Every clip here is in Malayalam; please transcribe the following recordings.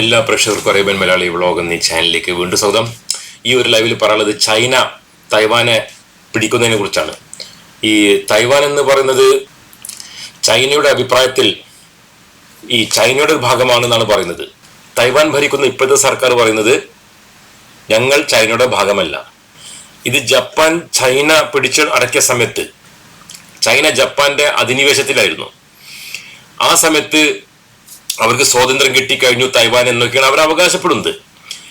എല്ലാ പ്രേക്ഷകർക്കും അറേബ്യൻ മലയാളി വ്ളോഗ് എന്നീ ചാനലിലേക്ക് വീണ്ടും സ്വാഗതം. ഈ ഒരു ലൈവിൽ പറയുന്നത് ചൈന തൈവാനെ പിടിക്കുന്നതിനെ കുറിച്ചാണ്. ഈ തൈവാൻ എന്ന് പറയുന്നത് ചൈനയുടെ അഭിപ്രായത്തിൽ ഈ ചൈനയുടെ ഒരു ഭാഗമാണെന്നാണ് പറയുന്നത്. തൈവാൻ ഭരിക്കുന്ന ഇപ്പോഴത്തെ സർക്കാർ പറയുന്നത് ഞങ്ങൾ ചൈനയുടെ ഭാഗമല്ല. ഇത് ജപ്പാൻ ചൈന പിടിച്ച് അടക്കിയ സമയത്ത് ചൈന ജപ്പാന്റെ അധിനിവേശത്തിലായിരുന്നു. ആ സമയത്ത് അവർക്ക് സ്വാതന്ത്ര്യം കിട്ടിക്കഴിഞ്ഞു തൈവാൻ എന്നൊക്കെയാണ് അവർ അവകാശപ്പെടുന്നത്.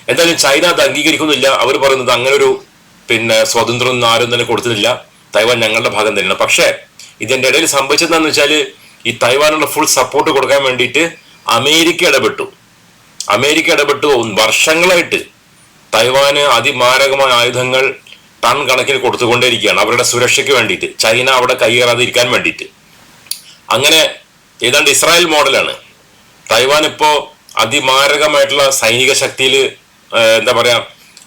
എന്തായാലും ചൈന അത് അംഗീകരിക്കുന്നില്ല. അവർ പറയുന്നത് അങ്ങനെ ഒരു പിന്നെ സ്വാതന്ത്ര്യം ആരും തന്നെ കൊടുത്തിട്ടില്ല. തൈവാൻ ഞങ്ങളുടെ ഭാഗം തന്നെയാണ്. പക്ഷേ ഇതിന്റെ ഇടയിൽ സംഭവിച്ചതെന്ന് വെച്ചാൽ ഈ തൈവാനുള്ള ഫുൾ സപ്പോർട്ട് കൊടുക്കാൻ വേണ്ടിയിട്ട് അമേരിക്ക ഇടപെട്ടു. അമേരിക്ക ഇടപെട്ടു വർഷങ്ങളായിട്ട് തൈവാന് അതിമാരകമായ ആയുധങ്ങൾ ടൺ കണക്കിന് കൊടുത്തുകൊണ്ടേയിരിക്കുകയാണ് അവരുടെ സുരക്ഷയ്ക്ക് വേണ്ടിയിട്ട്. ചൈന അവിടെ കൈയേറാതിരിക്കാൻ വേണ്ടിയിട്ട്. അങ്ങനെ ഏതാണ്ട് ഇസ്രായേൽ മോഡലാണ്. തൈവാൻ ഇപ്പോ അതിമാരകമായിട്ടുള്ള സൈനിക ശക്തിയിൽ എന്താ പറയാ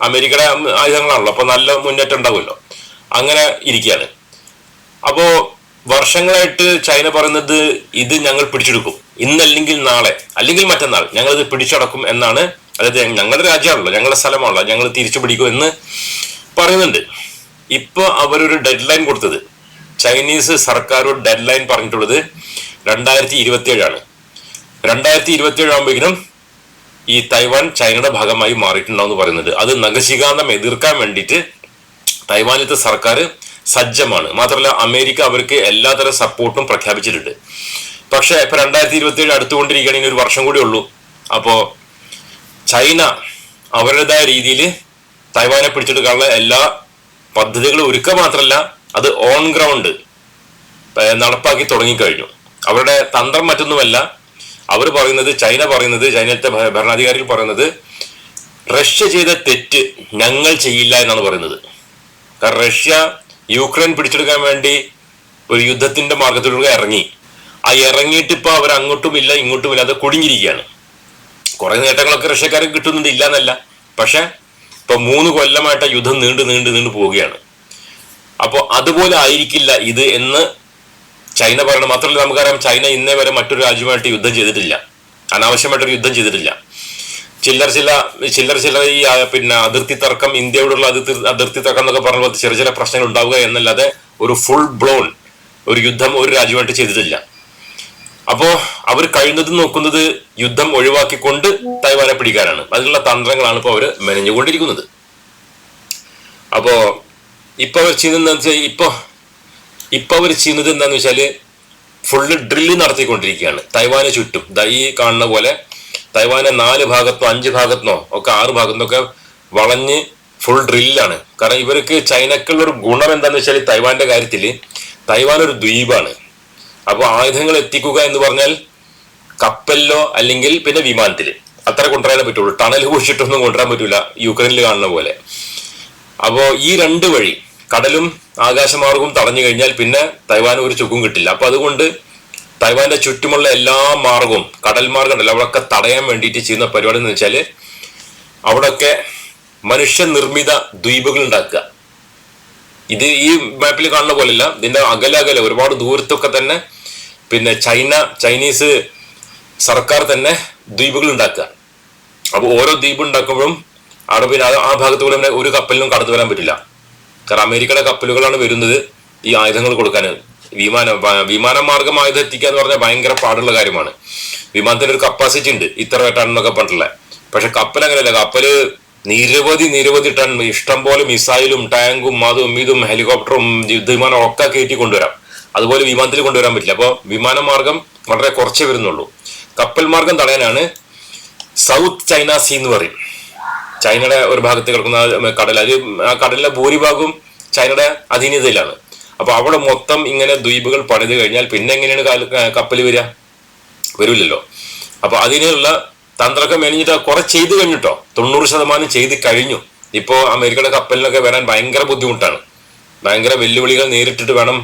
അമേരിക്കയുടെ ആയുധങ്ങളാണല്ലോ. അപ്പൊ നല്ല മുന്നേറ്റം ഉണ്ടാവുമല്ലോ. അങ്ങനെ ഇരിക്കുകയാണ്. അപ്പോ വർഷങ്ങളായിട്ട് ചൈന പറയുന്നത് ഇത് ഞങ്ങൾ പിടിച്ചെടുക്കും. ഇന്നല്ലെങ്കിൽ നാളെ. അല്ലെങ്കിൽ മറ്റന്നാൾ. ഞങ്ങൾ ഇത് പിടിച്ചടക്കും എന്നാണ് അതായത് ഞങ്ങളുടെ രാജ്യമാണല്ലോ. ഞങ്ങളുടെ സ്ഥലമാണല്ലോ. ഞങ്ങൾ തിരിച്ചു പിടിക്കും എന്ന് പറയുന്നുണ്ട്. ഇപ്പൊ അവരൊരു ഡെഡ് ലൈൻ കൊടുത്തത്. ചൈനീസ് സർക്കാർ ഒരു ഡെഡ് ലൈൻ പറഞ്ഞിട്ടുള്ളത് രണ്ടായിരത്തി ഇരുപത്തി ഏഴാണ് രണ്ടായിരത്തി ഇരുപത്തി ഏഴ് ആകുമ്പോഴേക്കും ഈ തൈവാൻ ചൈനയുടെ ഭാഗമായി മാറിയിട്ടുണ്ടാവും പറയുന്നത് അത് നഖശികാന്തം എതിർക്കാൻ വേണ്ടിയിട്ട് തൈവാനിലത്തെ സർക്കാർ സജ്ജമാണ്. മാത്രമല്ല അമേരിക്ക അവർക്ക് എല്ലാതരം സപ്പോർട്ടും പ്രഖ്യാപിച്ചിട്ടുണ്ട്. പക്ഷേ ഇപ്പൊ രണ്ടായിരത്തി ഇരുപത്തി ഏഴ് അടുത്തുകൊണ്ടിരിക്കുകയാണ് ഇനി ഒരു വർഷം കൂടി ഉള്ളൂ. അപ്പോ ചൈന അവരുടേതായ രീതിയിൽ തൈവാനെ പിടിച്ചെടുക്കാനുള്ള എല്ലാ പദ്ധതികളും ഒരുക്കുക മാത്രമല്ല അത് ഓൺ ഗ്രൗണ്ട് നടപ്പാക്കി തുടങ്ങിക്കഴിഞ്ഞു. അവരുടെ തന്ത്രം മറ്റൊന്നുമല്ല അവർ പറയുന്നത് ചൈന പറയുന്നത് ചൈനത്തെ ഭരണാധികാരികൾ പറയുന്നത് റഷ്യ ചെയ്ത തെറ്റ് ഞങ്ങൾ ചെയ്യില്ല എന്നാണ് പറയുന്നത്. കാരണം റഷ്യ യുക്രൈൻ പിടിച്ചെടുക്കാൻ വേണ്ടി ഒരു യുദ്ധത്തിന്റെ മാർഗത്തിലൂടെ ഇറങ്ങി. ആ ഇറങ്ങിയിട്ട് ഇപ്പൊ അവർ അങ്ങോട്ടും ഇല്ല ഇങ്ങോട്ടും ഇല്ല അത് കുടുങ്ങിയിരിക്കുകയാണ്. കുറെ നേട്ടങ്ങളൊക്കെ റഷ്യക്കാർക്ക് കിട്ടുന്നുണ്ട് ഇല്ല എന്നല്ല പക്ഷെ ഇപ്പൊ മൂന്ന് കൊല്ലമായിട്ട് യുദ്ധം നീണ്ടു നീണ്ടു നീണ്ടു പോവുകയാണ്. അപ്പോൾ അതുപോലെ ആയിരിക്കില്ല ഇത് എന്ന് ചൈന പറയണം മാത്രമല്ല നമുക്കറിയാം ചൈന ഇന്നേ വരെ മറ്റൊരു രാജ്യമായിട്ട് യുദ്ധം ചെയ്തിട്ടില്ല. അനാവശ്യമായിട്ടൊരു യുദ്ധം ചെയ്തിട്ടില്ല. ചില്ലർ ചില ചില്ലർ ചില ഈ പിന്നെ അതിർത്തി തർക്കം ഇന്ത്യയോടുള്ള അതിർത്തി അതിർത്തി തർക്കം എന്നൊക്കെ പറഞ്ഞ ചെറിയ ചില പ്രശ്നങ്ങൾ ഉണ്ടാവുക എന്നല്ലാതെ ഒരു ഫുൾ ബ്ലോൺ ഒരു യുദ്ധം ഒരു രാജ്യമായിട്ട് ചെയ്തിട്ടില്ല. അപ്പോ അവർ കഴിയുന്നത് നോക്കുന്നത് യുദ്ധം ഒഴിവാക്കിക്കൊണ്ട് തൈവാനെ പിടിക്കാനാണ്. അതിനുള്ള തന്ത്രങ്ങളാണ് ഇപ്പോൾ അവർ മെനഞ്ഞുകൊണ്ടിരിക്കുന്നത്. അപ്പോ ഇപ്പൊ അവർ ചെയ്യുന്നത് ഇപ്പൊ ഇപ്പൊ അവർ ചെയ്യുന്നത് എന്താന്ന് വെച്ചാൽ ഫുള്ള് ഡ്രില്ല് നടത്തിക്കൊണ്ടിരിക്കുകയാണ്. തൈവാന് ചുറ്റും. ഈ കാണുന്ന പോലെ തൈവാനെ നാല് ഭാഗത്തോ അഞ്ച് ഭാഗത്തോ ഒക്കെ ആറ് ഭാഗത്തുനിന്നൊക്കെ വളഞ്ഞ് ഫുൾ ഡ്രില്ലാണ് കാരണം ഇവർക്ക് ചൈനക്കുള്ള ഒരു ഗുണം എന്താന്ന് വെച്ചാൽ തൈവാന്റെ കാര്യത്തിൽ തൈവാൻ ഒരു ദ്വീപാണ്. അപ്പോൾ ആയുധങ്ങൾ എത്തിക്കുക എന്ന് പറഞ്ഞാൽ കപ്പലിലോ അല്ലെങ്കിൽ പിന്നെ വിമാനത്തിൽ അത്ര കൊണ്ടുവരാനേ പറ്റുള്ളൂ. ടണൽ കുഴിച്ചിട്ടൊന്നും കൊണ്ടുവരാൻ പറ്റൂല. യുക്രൈനിൽ കാണുന്ന പോലെ. അപ്പോൾ ഈ രണ്ട് വഴി കടലും ആകാശമാർഗവും തടഞ്ഞു കഴിഞ്ഞാൽ പിന്നെ തൈവാൻ ഒരു ചുക്കും കിട്ടില്ല. അപ്പൊ അതുകൊണ്ട് തൈവാന്റെ ചുറ്റുമുള്ള എല്ലാ മാർഗവും കടൽ മാർഗം ഉണ്ടല്ലോ അവിടെയൊക്കെ തടയാൻ വേണ്ടിയിട്ട് ചെയ്യുന്ന പരിപാടി എന്ന് വെച്ചാൽ അവിടെയൊക്കെ മനുഷ്യനിർമ്മിത ദ്വീപുകൾ ഉണ്ടാക്കുക. ഇത് ഈ മാപ്പിൽ കാണുന്ന പോലെയല്ല ഇതിന്റെ അകലെ അകലെ ഒരുപാട് ദൂരത്തൊക്കെ തന്നെ പിന്നെ ചൈന ചൈനീസ് സർക്കാർ തന്നെ ദ്വീപുകൾ ഉണ്ടാക്കുക. അപ്പോൾ ഓരോ ദ്വീപ് ഉണ്ടാക്കുമ്പോഴും അവിടെ പിന്നെ ആ- ആ ഭാഗത്തുകൂടെ ഒരു കപ്പലിനും കടന്നു വരാൻ പറ്റില്ല. കാരണം അമേരിക്കയുടെ കപ്പലുകളാണ് വരുന്നത് ഈ ആയുധങ്ങൾ കൊടുക്കാൻ. വിമാന വിമാന മാർഗം ആയുധം എത്തിക്കുക എന്ന് പറഞ്ഞാൽ ഭയങ്കര പാടുള്ള കാര്യമാണ്. വിമാനത്തിന് ഒരു കപ്പാസിറ്റി ഉണ്ട് ഇത്ര ടൺ എന്നൊക്കെ പറഞ്ഞിട്ടുള്ള. പക്ഷെ കപ്പൽ അങ്ങനെയല്ല കപ്പൽ നിരവധി നിരവധി ടൺ ഇഷ്ടം പോലെ മിസൈലും ടാങ്കും അതും ഇതും ഹെലികോപ്റ്ററും യുദ്ധവിമാനം ഒക്കെ കയറ്റി കൊണ്ടുവരാം. അതുപോലെ വിമാനത്തിൽ കൊണ്ടുവരാൻ പറ്റില്ല. അപ്പോൾ വിമാനമാർഗം വളരെ കുറച്ചേ വരുന്നുള്ളൂ. കപ്പൽ മാർഗം തടയാനാണ് സൗത്ത് ചൈന സീ എന്ന് പറയും. ചൈനയുടെ ഒരു ഭാഗത്ത് കിടക്കുന്ന കടൽ അത് ആ കടലിലെ ഭൂരിഭാഗവും ചൈനയുടെ അധീനതയിലാണ്. അപ്പൊ അവിടെ മൊത്തം ഇങ്ങനെ ദ്വീപുകൾ പണിത് കഴിഞ്ഞാൽ പിന്നെ എങ്ങനെയാണ് കപ്പൽ വരിക? വരില്ലല്ലോ. അപ്പൊ അതിനുള്ള തന്ത്രമൊക്കെ മെനഞ്ഞിട്ട് കുറെ ചെയ്തു കഴിഞ്ഞിട്ടോ? തൊണ്ണൂറ് ശതമാനം ചെയ്ത് കഴിഞ്ഞു. ഇപ്പോ അമേരിക്കയുടെ കപ്പലിനൊക്കെ വരാൻ ഭയങ്കര ബുദ്ധിമുട്ടാണ്. ഭയങ്കര വെല്ലുവിളികൾ നേരിട്ടിട്ട് വേണം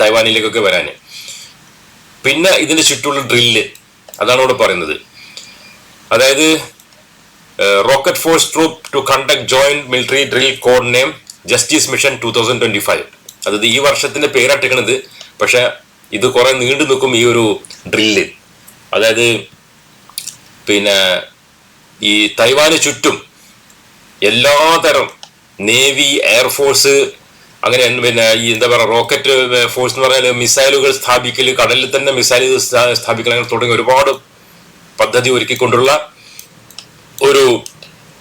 തൈവാനിലേക്കൊക്കെ വരാൻ. പിന്നെ ഇതിന്റെ ചുറ്റുള്ള ഡ്രില്ല് അതാണ് ഇവിടെ പറയുന്നത്. അതായത് rocket force troop to conduct joint military drill code name Justice Mission two thousand twenty five അതായത് ഈ വർഷത്തിന്റെ പേരാട്ടിക്കണത് പക്ഷെ ഇത് കുറെ നീണ്ടു നിൽക്കും ഈ ഒരു ഡ്രില്ല് അതായത് പിന്നെ ഈ തൈവാന് ചുറ്റും എല്ലാതരം നേവി എയർഫോഴ്സ് അങ്ങനെ പിന്നെ ഈ എന്താ പറയുക റോക്കറ്റ് ഫോഴ്സ് എന്ന് പറഞ്ഞാൽ മിസൈലുകൾ സ്ഥാപിക്കൽ കടലിൽ തന്നെ മിസൈലുകൾ സ്ഥാപിക്കൽ അങ്ങനെ തുടങ്ങി ഒരുപാട് പദ്ധതി ഒരുക്കിക്കൊണ്ടുള്ള ഒരു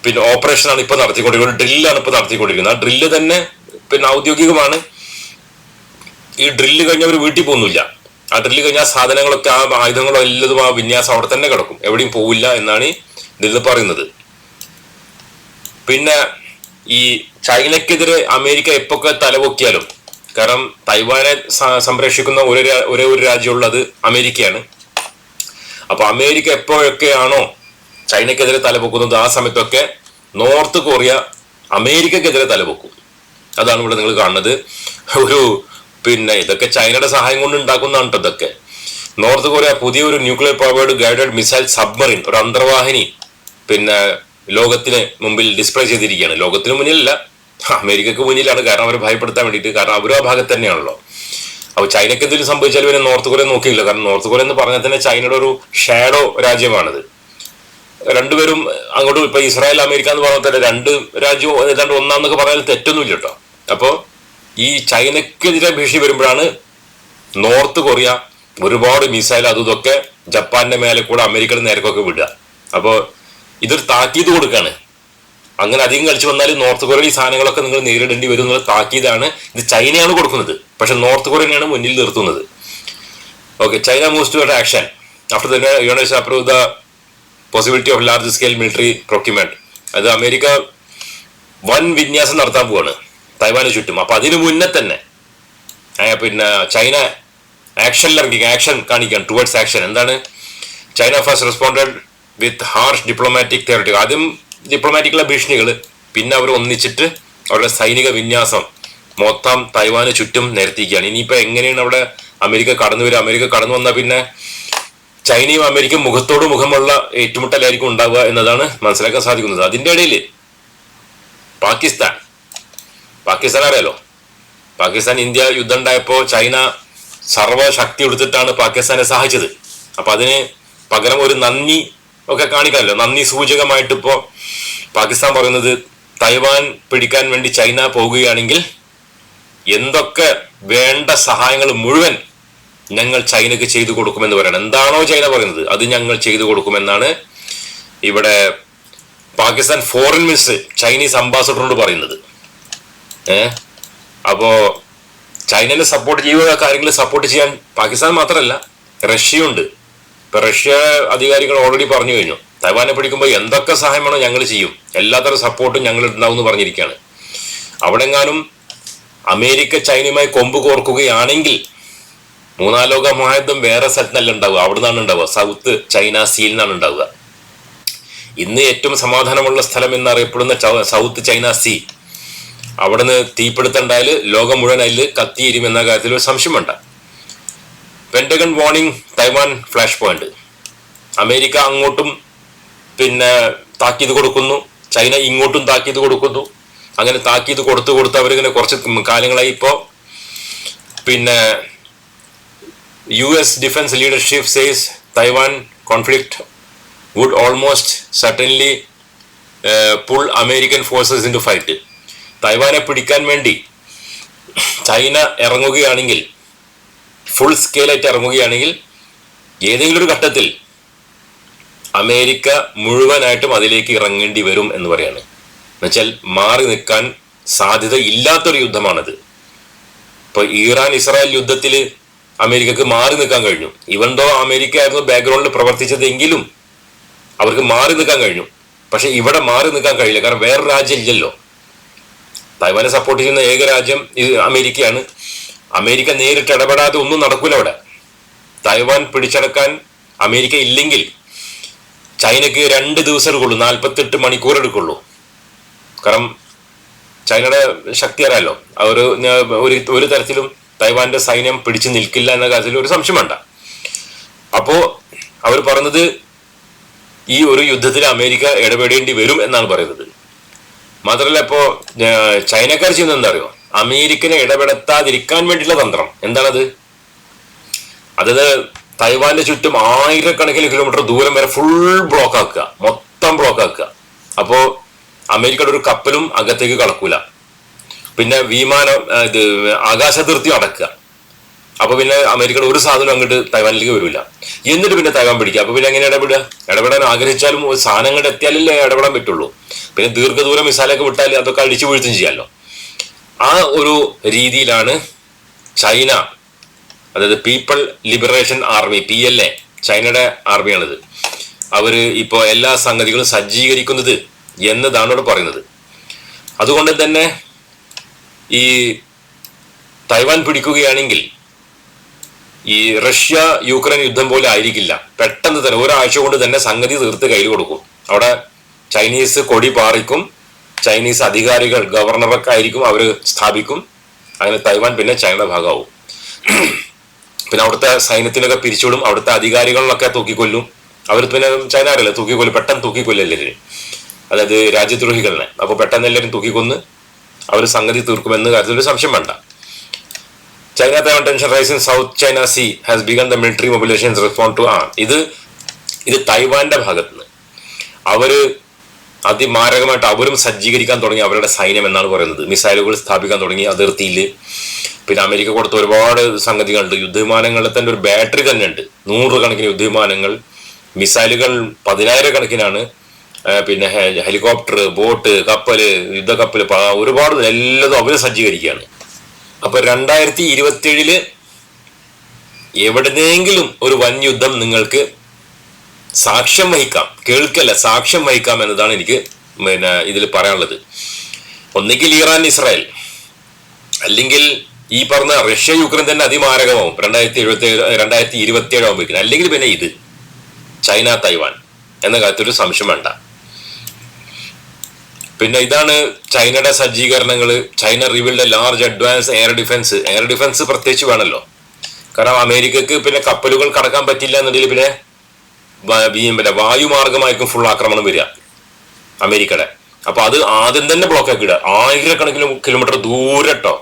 പിന്നെ ഓപ്പറേഷനാണ് ഇപ്പൊ നടത്തിക്കൊണ്ടിരിക്കുന്നത്. ഡ്രില്ലാണ് ഇപ്പൊ നടത്തിക്കൊണ്ടിരിക്കുന്നത്. ആ ഡ്രില്ല് തന്നെ പിന്നെ ഔദ്യോഗികമാണ്. ഈ ഡ്രില്ല് കഴിഞ്ഞവർ വീട്ടിൽ പോകുന്നില്ല. ആ ഡ്രില്ല് കഴിഞ്ഞ സാധനങ്ങളൊക്കെ ആ ആയുധങ്ങളോ എല്ലതും ആ വിന്യാസം അവിടെ തന്നെ കിടക്കും. എവിടെയും പോവില്ല എന്നാണ് ഇതിൽ പറയുന്നത്. പിന്നെ ഈ ചൈനക്കെതിരെ അമേരിക്ക എപ്പൊക്കെ തലപൊക്കിയാലും കാരണം തൈവാനെ സംരക്ഷിക്കുന്ന ഒരേ ഒരേ ഒരു രാജ്യമുള്ളത് അമേരിക്കയാണ്. അപ്പൊ അമേരിക്ക എപ്പോഴൊക്കെയാണോ ചൈനക്കെതിരെ തലപൊക്കുന്നത് ആ സമയത്തൊക്കെ നോർത്ത് കൊറിയ അമേരിക്കക്കെതിരെ തലപൊക്കും. അതാണ് ഇവിടെ നിങ്ങൾ കാണുന്നത്. ഒരു പിന്നെ ഇതൊക്കെ ചൈനയുടെ സഹായം കൊണ്ട് ഉണ്ടാക്കുന്നതാണ് ഇതൊക്കെ. നോർത്ത് കൊറിയ പുതിയൊരു nuclear powered guided missile submarine ഒരു അന്തർവാഹിനി പിന്നെ ലോകത്തിന് മുമ്പിൽ ഡിസ്പ്ലേ ചെയ്തിരിക്കുകയാണ്. ലോകത്തിന് മുന്നിലല്ല അമേരിക്കക്ക് മുന്നിലാണ്. കാരണം അവരെ ഭയപ്പെടുത്താൻ വേണ്ടിയിട്ട്. കാരണം അവരും ആ ഭാഗത്ത് തന്നെയാണല്ലോ. അപ്പൊ ചൈനയ്ക്ക് എന്തെങ്കിലും സംഭവിച്ചാൽ പിന്നെ നോർത്ത് കൊറിയ നോക്കിയില്ല. കാരണം നോർത്ത് കൊറിയ എന്ന് പറഞ്ഞാൽ തന്നെ ചൈനയുടെ ഒരു ഷാഡോ രാജ്യമാണിത്. രണ്ടുപേരും അങ്ങോട്ടും ഇപ്പൊ ഇസ്രായേൽ അമേരിക്ക എന്ന് പറഞ്ഞാൽ തന്നെ രണ്ട് രാജ്യവും ഏതാണ്ട് ഒന്നാന്നൊക്കെ പറഞ്ഞാൽ തെറ്റൊന്നുമില്ല കേട്ടോ. അപ്പോ ഈ ചൈനക്കെതിരെ ഭീഷണി വരുമ്പോഴാണ് നോർത്ത് കൊറിയ ഒരുപാട് മിസൈൽ അതും ഇതൊക്കെ ജപ്പാന്റെ മേലെ കൂടെ അമേരിക്കയുടെ നേരക്കൊക്കെ വിടുക. അപ്പോൾ ഇതൊരു താക്കീത് കൊടുക്കാണ്. അങ്ങനെ അധികം കളിച്ചു വന്നാൽ നോർത്ത് കൊറിയ ഈ സാധനങ്ങളൊക്കെ നിങ്ങൾ നേരിടേണ്ടി വരും എന്നുള്ള താക്കീതാണ് ഇത് ചൈനയാണ് കൊടുക്കുന്നത്. പക്ഷെ നോർത്ത് കൊറിയനെയാണ് മുന്നിൽ നിർത്തുന്നത്. Okay China moves to action after the United approve the possibility of large scale military procurement അത് അമേരിക്ക വൻ വിന്യാസം നടത്താൻ പോവാണ്. തൈവാന് ചുറ്റും. അപ്പൊ അതിനു മുന്നേ തന്നെ പിന്നെ ചൈന ആക്ഷനിൽ ഇറങ്ങി ആക്ഷൻ കാണിക്കാൻ ടുവേർഡ്സ് ആക്ഷൻ എന്താണ്? China first responded with harsh diplomatic rhetoric ആദ്യം ഡിപ്ലോമാറ്റിക്കുള്ള ഭീഷണികൾ പിന്നെ അവർ ഒന്നിച്ചിട്ട് അവരുടെ സൈനിക വിന്യാസം മൊത്തം തൈവാന് ചുറ്റും നിരത്തിക്കുകയാണ് ഇനിയിപ്പോൾ എങ്ങനെയാണ് അവിടെ അമേരിക്ക കടന്നു വരിക? അമേരിക്ക കടന്നു വന്നാൽ പിന്നെ ചൈനയും അമേരിക്കയും മുഖത്തോട് മുഖമുള്ള ഏറ്റുമുട്ടലായിരിക്കും ഉണ്ടാവുക എന്നതാണ് മനസ്സിലാക്കാൻ സാധിക്കുന്നത്. അതിന്റെ ഇടയിൽ പാകിസ്ഥാൻ. പാകിസ്ഥാൻ അറിയാലോ? പാകിസ്ഥാൻ ഇന്ത്യ യുദ്ധം ഉണ്ടായപ്പോൾ ചൈന സർവശക്തി എടുത്തിട്ടാണ് പാകിസ്ഥാനെ സഹായിച്ചത്. അപ്പൊ അതിന് പകരം ഒരു നന്ദി ഒക്കെ കാണിക്കാമല്ലോ. നന്ദി സൂചകമായിട്ട് ഇപ്പോ പാകിസ്ഥാൻ പറയുന്നത് തൈവാൻ പിടിക്കാൻ വേണ്ടി ചൈന പോവുകയാണെങ്കിൽ എന്തൊക്കെ വേണ്ട സഹായങ്ങൾ മുഴുവൻ ഞങ്ങൾ ചൈനക്ക് ചെയ്തു കൊടുക്കുമെന്ന് പറയണം. എന്താണോ ചൈന പറയുന്നത് അത് ഞങ്ങൾ ചെയ്തു കൊടുക്കുമെന്നാണ് ഇവിടെ പാകിസ്ഥാൻ ഫോറിൻ മിനിസ്റ്റർ ചൈനീസ് അംബാസഡറോട് പറയുന്നത്. ഏ? അപ്പോ ചൈനനെ സപ്പോർട്ട് ചെയ്യുക കാര്യങ്ങൾ സപ്പോർട്ട് ചെയ്യാൻ പാകിസ്ഥാൻ മാത്രമല്ല റഷ്യയുണ്ട്. ഇപ്പൊ റഷ്യ അധികാരികൾ ഓൾറെഡി പറഞ്ഞു കഴിഞ്ഞു. തൈവാനെ പിടിക്കുമ്പോൾ എന്തൊക്കെ സഹായം വേണോ ഞങ്ങൾ ചെയ്യും. എല്ലാത്തരം സപ്പോർട്ടും ഞങ്ങൾ ഉണ്ടാവും എന്ന് പറഞ്ഞിരിക്കുകയാണ്. അവിടെങ്ങാനും അമേരിക്ക ചൈനയുമായി കൊമ്പ് കോർക്കുകയാണെങ്കിൽ മൂന്നാം ലോക മഹായുദ്ധം വേറെ സ്ഥലത്തല്ല ഉണ്ടാവുക. അവിടെ നിന്നാണ് ഉണ്ടാവുക. സൗത്ത് ചൈന സീൽ നിന്നാണ് ഉണ്ടാവുക. ഇന്ന് ഏറ്റവും സമാധാനമുള്ള സ്ഥലം എന്നറിയപ്പെടുന്ന സൗത്ത് ചൈന സീ അവിടുന്ന് തീപിടുത്തുണ്ടായാൽ ലോകം മുഴുവൻ അതിൽ കത്തിയിരും എന്ന കാര്യത്തിൽ ഒരു സംശയം വേണ്ട. Pentagon warning Taiwan flashpoint America അങ്ങോട്ടും പിന്നെ താക്കീത് കൊടുക്കുന്നു. ചൈന ഇങ്ങോട്ടും താക്കീത് കൊടുക്കുന്നു. അങ്ങനെ താക്കീത് കൊടുത്തു കൊടുത്ത് അവരിങ്ങനെ കുറച്ച് കാലങ്ങളായി ഇപ്പോൾ പിന്നെ U S defence leadership says Taiwan conflict would almost certainly pull American forces into fight തൈവാനെ പിടിക്കാൻ വേണ്ടി ചൈന ഇറങ്ങുകയാണെങ്കിൽ ഫുൾ സ്കെയിലായിട്ട് ഇറങ്ങുകയാണെങ്കിൽ ഏതെങ്കിലും ഒരു ഘട്ടത്തിൽ അമേരിക്ക മുഴുവനായിട്ടും അതിലേക്ക് ഇറങ്ങേണ്ടി വരും എന്ന് പറയാണ്. എന്നുവെച്ചാൽ മാറി നിൽക്കാൻ സാധ്യത ഇല്ലാത്തൊരു യുദ്ധമാണത്. ഇപ്പോൾ ഇറാൻ ഇസ്രായേൽ യുദ്ധത്തിൽ അമേരിക്കക്ക് മാറി നിൽക്കാൻ കഴിഞ്ഞു. ഇവൻ ദോ അമേരിക്ക ആയിരുന്നു ബാക്ക്ഗ്രൗണ്ടിൽ പ്രവർത്തിച്ചതെങ്കിലും അവർക്ക് മാറി നിൽക്കാൻ കഴിഞ്ഞു. പക്ഷെ ഇവിടെ മാറി നിൽക്കാൻ കഴിയില്ല. കാരണം വേറെ രാജ്യം ഇല്ലല്ലോ. തൈവാനെ സപ്പോർട്ട് ചെയ്യുന്ന ഏക രാജ്യം അമേരിക്കയാണ്. അമേരിക്ക നേരിട്ട് ഇടപെടാതെ ഒന്നും നടക്കില്ല അവിടെ. തൈവാൻ പിടിച്ചടക്കാൻ അമേരിക്ക ഇല്ലെങ്കിൽ ചൈനക്ക് രണ്ട് ദിവസം എടുക്കുള്ളൂ. നാൽപ്പത്തെട്ട് മണിക്കൂർ എടുക്കുള്ളൂ. കാരണം ചൈനയുടെ ശക്തി അറിയാലോ ഒരു ഒരു തരത്തിലും തൈവാന്റെ സൈന്യം പിടിച്ചു നിൽക്കില്ല എന്ന കാര്യത്തിൽ ഒരു സംശയം വേണ്ട. അപ്പോ അവർ പറഞ്ഞത് ഈ ഒരു യുദ്ധത്തിൽ അമേരിക്ക ഇടപെടേണ്ടി വരും എന്നാണ് പറയുന്നത്. മാത്രമല്ല ഇപ്പോ ചൈനക്കാർ ചെയ്യുന്നത് എന്താ അറിയോ അമേരിക്കനെ ഇടപെടുത്താതിരിക്കാൻ വേണ്ടിയുള്ള തന്ത്രം. എന്താണത്? അതായത് തൈവാന്റെ ചുറ്റും ആയിരക്കണക്കിന് കിലോമീറ്റർ ദൂരം വരെ ഫുൾ ബ്ലോക്ക് ആക്കുക. മൊത്തം ബ്ലോക്ക് ആക്കുക. അപ്പോ അമേരിക്കയുടെ ഒരു കപ്പലും അകത്തേക്ക് കടക്കൂല. പിന്നെ വിമാനം ഇത് ആകാശതിർത്തി അടക്കുക. അപ്പൊ പിന്നെ അമേരിക്കയുടെ ഒരു സാധനം അങ്ങോട്ട് തൈവാനിലേക്ക് വരില്ല എന്നിട്ട് പിന്നെ തൈവാൻ പിടിക്കുക. അപ്പൊ പിന്നെ എങ്ങനെ ഇടപെടുക? ഇടപെടാൻ ആഗ്രഹിച്ചാലും സാധനങ്ങൾ എത്തിയാലല്ലേ ഇടപെടാൻ പറ്റുള്ളൂ. പിന്നെ ദീർഘദൂരം മിസൈലൊക്കെ വിട്ടാൽ അതൊക്കെ അടിച്ചു വീഴ്ത്തും ചെയ്യാമല്ലോ ആ ഒരു രീതിയിലാണ് ചൈന അതായത് People Liberation Army P L A ചൈനയുടെ ആർമിയാണിത്. അവർ ഇപ്പോൾ എല്ലാ സംഗതികളും സജ്ജീകരിക്കുന്നത് എന്നതാണ് ഇവിടെ പറയുന്നത്. അതുകൊണ്ട് തന്നെ ഈ തൈവാൻ പിടിക്കുകയാണെങ്കിൽ ഈ റഷ്യ യുക്രൈൻ യുദ്ധം പോലെ ആയിരിക്കില്ല. പെട്ടെന്ന് തന്നെ ഒരാഴ്ച കൊണ്ട് തന്നെ സംഗതി തീർത്ത് കയ്യിൽ കൊടുക്കും. അവിടെ ചൈനീസ് കൊടി പാറിക്കും. ചൈനീസ് അധികാരികൾ ഗവർണറൊക്കെ ആയിരിക്കും അവർ സ്ഥാപിക്കും. അങ്ങനെ തൈവാൻ പിന്നെ ചൈനയുടെ ഭാഗമാവും. പിന്നെ അവിടുത്തെ സൈന്യത്തിനൊക്കെ പിരിച്ചുവിടും. അവിടുത്തെ അധികാരികളിലൊക്കെ തൂക്കിക്കൊല്ലും. അവർ പിന്നെ ചൈന അറിയില്ല തൂക്കിക്കൊല്ലും. പെട്ടെന്ന് തൂക്കിക്കൊല്ലല്ലേ അതായത് രാജ്യദ്രോഹികളെ. അപ്പോൾ പെട്ടെന്ന് എല്ലാവരും തൂക്കിക്കൊന്ന്. അവർ സംഗതി തീർക്കുമെന്ന് കാര്യത്തിൽ ഒരു സംശയം വേണ്ട. China Taiwan tension rise in South China Sea has begun the military mobilisation respond to ah. ഇത് ഇത് തൈവാന്റെ ഭാഗത്ത് നിന്ന് അവർ അതിമാരകമായിട്ട് അവരും സജ്ജീകരിക്കാൻ തുടങ്ങി അവരുടെ സൈന്യം എന്നാണ് പറയുന്നത്. മിസൈലുകൾ സ്ഥാപിക്കാൻ തുടങ്ങി അതിർത്തിയിൽ. പിന്നെ അമേരിക്ക കൊടുത്ത ഒരുപാട് സംഗതികളുണ്ട്. യുദ്ധവിമാനങ്ങളിൽ തന്നെ ഒരു ബാറ്ററി തന്നെ ഉണ്ട് നൂറുകണക്കിന് യുദ്ധവിമാനങ്ങൾ മിസൈലുകൾ പതിനായിരക്കണക്കിനാണ്. പിന്നെ ഹെലികോപ്റ്റർ ബോട്ട് കപ്പൽ യുദ്ധക്കപ്പൽ പ- ഒരുപാട് എല്ലാതും അവർ സജ്ജീകരിക്കുകയാണ്. അപ്പൊ രണ്ടായിരത്തി ഇരുപത്തിയേഴിൽ എവിടെന്നെങ്കിലും ഒരു വൻ യുദ്ധം നിങ്ങൾക്ക് സാക്ഷ്യം വഹിക്കാം. കേൾക്കല്ല സാക്ഷ്യം വഹിക്കാം എന്നതാണ് എനിക്ക് പിന്നെ ഇതിൽ പറയാനുള്ളത്. ഒന്നുകിൽ ഇറാൻ ഇസ്രായേൽ അല്ലെങ്കിൽ ഈ പറഞ്ഞ റഷ്യ യുക്രൈൻ തന്നെ അതിമാരകമാവും. രണ്ടായിരത്തി എഴുപത്തി രണ്ടായിരത്തി ഇരുപത്തി ഏഴ് ആകുമ്പോഴേക്കും അല്ലെങ്കിൽ പിന്നെ ഇത് ചൈന തൈവാൻ എന്ന കാര്യത്തിൽ ഒരു സംശയം വേണ്ട. പിന്നെ ഇതാണ് ചൈനയുടെ സജ്ജീകരണങ്ങൾ China rebuilt large advance air defence air defence പ്രത്യേകിച്ച് വേണമല്ലോ കാരണം അമേരിക്കക്ക് പിന്നെ കപ്പലുകൾ കടക്കാൻ പറ്റില്ല എന്നുണ്ടെങ്കിൽ പിന്നെ പിന്നെ വായുമാർഗമായിരിക്കും ഫുൾ ആക്രമണം വരിക അമേരിക്കയുടെ. അപ്പൊ അത് ആദ്യം തന്നെ ബ്ലോക്ക് ആക്കി ഇടുക. ആയിരക്കണക്കിന് കിലോമീറ്റർ ദൂരെ കേട്ടോ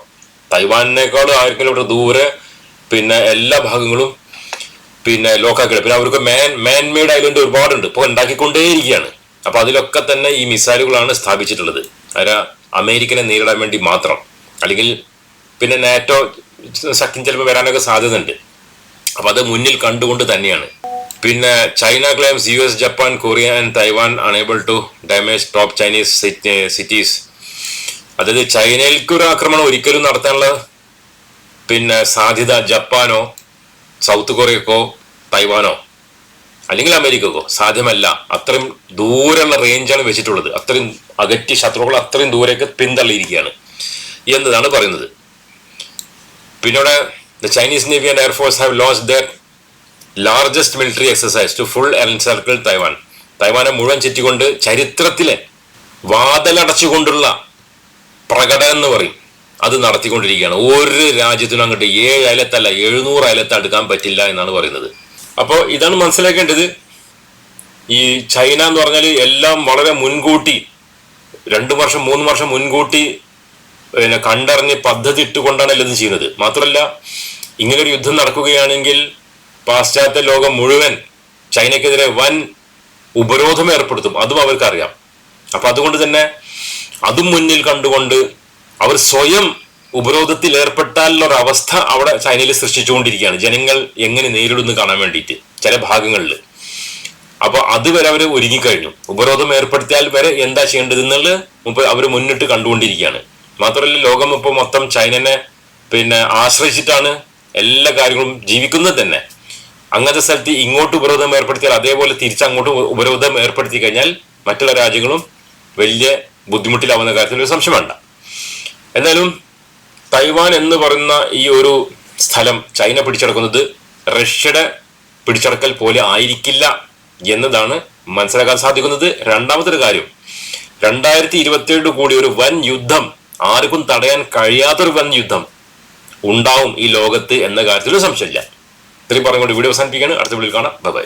തൈവാനിനേക്കാളും ആയിരം കിലോമീറ്റർ ദൂരെ പിന്നെ എല്ലാ ഭാഗങ്ങളും പിന്നെ ലോക്കാക്കി ഇടുക. പിന്നെ അവർക്ക് മാൻ മാൻമെയ്ഡ് ഐലൻഡ് ഒരുപാടുണ്ട്. ഇപ്പോൾ ഉണ്ടാക്കിക്കൊണ്ടേയിരിക്കുകയാണ്. അപ്പൊ അതിലൊക്കെ തന്നെ ഈ മിസൈലുകളാണ് സ്ഥാപിച്ചിട്ടുള്ളത്. അതായത് അമേരിക്കനെ നേരിടാൻ വേണ്ടി മാത്രം. അല്ലെങ്കിൽ പിന്നെ നാറ്റോ സഖ്യം ചിലപ്പോൾ വരാനൊക്കെ സാധ്യതയുണ്ട്. അപ്പൊ അത് മുന്നിൽ കണ്ടുകൊണ്ട് തന്നെയാണ്. പിന്നെ China claims U S Japan Korea and Taiwan unable to damage top Chinese cities അതായത് ചൈനയിലേക്ക് ഒരു ആക്രമണം ഒരിക്കലും നടത്താനുള്ള പിന്നെ സാധ്യത ജപ്പാനോ സൗത്ത് കൊറിയക്കോ തൈവാനോ. അല്ലെങ്കിൽ അമേരിക്കക്കോ. സാധ്യമല്ല. അത്രയും ദൂരെയുള്ള റേഞ്ചാണ് വെച്ചിട്ടുള്ളത്. അത്രയും അകറ്റി ശത്രുക്കൾ അത്രയും ദൂരേക്ക് പിന്തള്ളിയിരിക്കുകയാണ്. എന്നതാണ് പറയുന്നത്? പിന്നീട് the Chinese navy and air force have lose their largest military exercise to full circle Taiwan തൈവാനെ മുഴുവൻ ചുറ്റിക്കൊണ്ട് ചരിത്രത്തിലെ വാതിലടച്ചുകൊണ്ടുള്ള പ്രകടനം എന്ന് പറയും. അത് നടത്തിക്കൊണ്ടിരിക്കുകയാണ്. ഒരു രാജ്യത്തിനും അങ്ങോട്ട് ഏഴ് അയലത്തല്ല എഴുന്നൂറ് അയലത്ത് അടുക്കാൻ പറ്റില്ല എന്നാണ് പറയുന്നത്. അപ്പോൾ ഇതാണ് മനസ്സിലാക്കേണ്ടത്. ഈ ചൈന എന്ന് പറഞ്ഞാൽ എല്ലാം വളരെ മുൻകൂട്ടി രണ്ട് വർഷം മൂന്ന് വർഷം മുൻകൂട്ടി പിന്നെ കണ്ടറിഞ്ഞ് പദ്ധതി ഇട്ടുകൊണ്ടാണ് എല്ലാം ചെയ്യുന്നത്. മാത്രമല്ല ഇങ്ങനൊരു യുദ്ധം നടക്കുകയാണെങ്കിൽ പാശ്ചാത്യ ലോകം മുഴുവൻ ചൈനക്കെതിരെ വൻ ഉപരോധം ഏർപ്പെടുത്തും. അതും അവർക്കറിയാം. അപ്പൊ അതുകൊണ്ട് തന്നെ അതും മുന്നിൽ കണ്ടുകൊണ്ട് അവർ സ്വയം ഉപരോധത്തിൽ ഏർപ്പെട്ടാലുള്ള അവസ്ഥ അവിടെ ചൈനയിൽ സൃഷ്ടിച്ചുകൊണ്ടിരിക്കുകയാണ്. ജനങ്ങൾ എങ്ങനെ നേരിടുന്നു കാണാൻ വേണ്ടിയിട്ട് ചില ഭാഗങ്ങളിൽ. അപ്പോൾ അതുവരെ അവർ ഒരുങ്ങിക്കഴിഞ്ഞു. ഉപരോധം ഏർപ്പെടുത്തിയാൽ വരെ എന്താ ചെയ്യേണ്ടതെന്നുള്ളത് മുമ്പ് അവർ മുന്നിട്ട് കണ്ടുകൊണ്ടിരിക്കുകയാണ്. മാത്രമല്ല ലോകം ഇപ്പോൾ മൊത്തം ചൈനനെ പിന്നെ ആശ്രയിച്ചിട്ടാണ് എല്ലാ കാര്യങ്ങളും ജീവിക്കുന്നത് തന്നെ. അങ്ങനത്തെ സ്ഥലത്ത് ഇങ്ങോട്ട് ഉപരോധം ഏർപ്പെടുത്തിയാൽ അതേപോലെ തിരിച്ചങ്ങോട്ട് ഉപരോധം ഏർപ്പെടുത്തി കഴിഞ്ഞാൽ മറ്റുള്ള രാജ്യങ്ങളും വലിയ ബുദ്ധിമുട്ടിലാവുന്ന കാര്യത്തിൽ ഒരു സംശയം വേണ്ട. എന്നാലും തൈവാൻ എന്ന് പറയുന്ന ഈ ഒരു സ്ഥലം ചൈന പിടിച്ചെടുക്കുന്നത് റഷ്യയുടെ പിടിച്ചടക്കൽ പോലെ ആയിരിക്കില്ല എന്നതാണ് മനസ്സിലാക്കാൻ സാധിക്കുന്നത്. രണ്ടാമത്തെ ഒരു കാര്യം രണ്ടായിരത്തി ഇരുപത്തിയേഴ് കൂടി ഒരു വൻ യുദ്ധം ആർക്കും തടയാൻ കഴിയാത്തൊരു വൻ യുദ്ധം ഉണ്ടാവും ഈ ലോകത്ത് എന്ന കാര്യത്തിൽ സംശയമില്ല. ഇത്രയും പറഞ്ഞുകൊണ്ട് വീഡിയോ അവസാനിപ്പിക്കുകയാണ്. അടുത്ത വീഡിയോയിൽ കാണാം. ബൈ.